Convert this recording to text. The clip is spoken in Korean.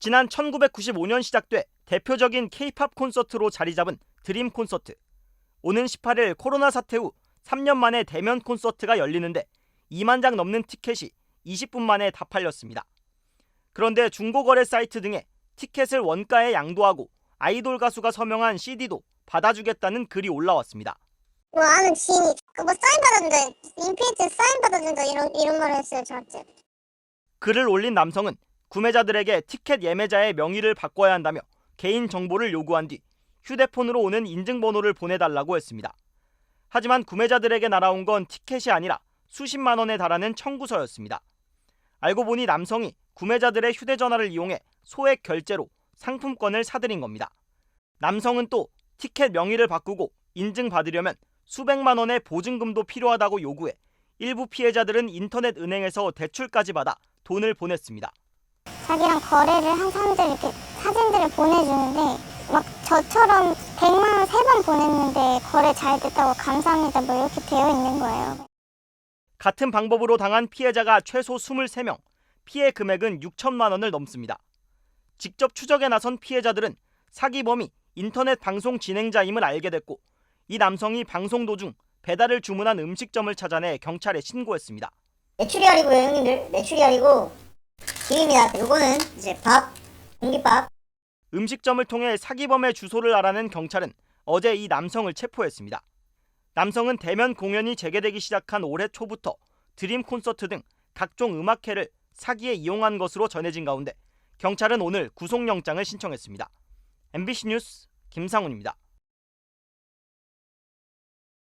지난 1995년 시작돼 대표적인 K-팝 콘서트로 자리 잡은 드림 콘서트. 오는 18일 코로나 사태 후 3년 만에 대면 콘서트가 열리는데 2만 장 넘는 티켓이 20분 만에 다 팔렸습니다. 그런데 중고거래 사이트 등에 티켓을 원가에 양도하고 아이돌 가수가 서명한 CD도 받아주겠다는 글이 올라왔습니다. 뭐 아는 지인이 그뭐 사인 받아준다 인피니트 사인 받아준다 이런 이런 말을 했어요 저한테 글을 올린 남성은 구매자들에게 티켓 예매자의 명의를 바꿔야 한다며 개인 정보를 요구한 뒤 휴대폰으로 오는 인증번호를 보내달라고 했습니다. 하지만 구매자들에게 날아온 건 티켓이 아니라 수십만 원에 달하는 청구서였습니다. 알고 보니 남성이 구매자들의 휴대전화를 이용해 소액 결제로 상품권을 사들인 겁니다. 남성은 또 티켓 명의를 바꾸고 인증받으려면 수백만 원의 보증금도 필요하다고 요구해 일부 피해자들은 인터넷 은행에서 대출까지 받아 돈을 보냈습니다. 자기랑 거래를 한 사람들 이렇게 사진들을 보내주는데 막 저처럼 100만 원 세 번 보냈는데 거래 잘 됐다고 감사합니다 뭐 이렇게 되어 있는 거예요 같은 방법으로 당한 피해자가 최소 23명, 피해 금액은 6천만 원을 넘습니다. 직접 추적에 나선 피해자들은 사기범이 인터넷 방송 진행자임을 알게 됐고 이 남성이 방송 도중 배달을 주문한 음식점을 찾아내 경찰에 신고했습니다. 메추리알이고요 형님들 메추리알이고 김입니다 요거는 이제 밥 공깃밥 음식점을 통해 사기범의 주소를 알아낸 경찰은 어제 이 남성을 체포했습니다. 남성은 대면 공연이 재개되기 시작한 올해 초부터 드림 콘서트 등 각종 음악회를 사기에 이용한 것으로 전해진 가운데 경찰은 오늘 구속영장을 신청했습니다. MBC 뉴스 김상훈입니다.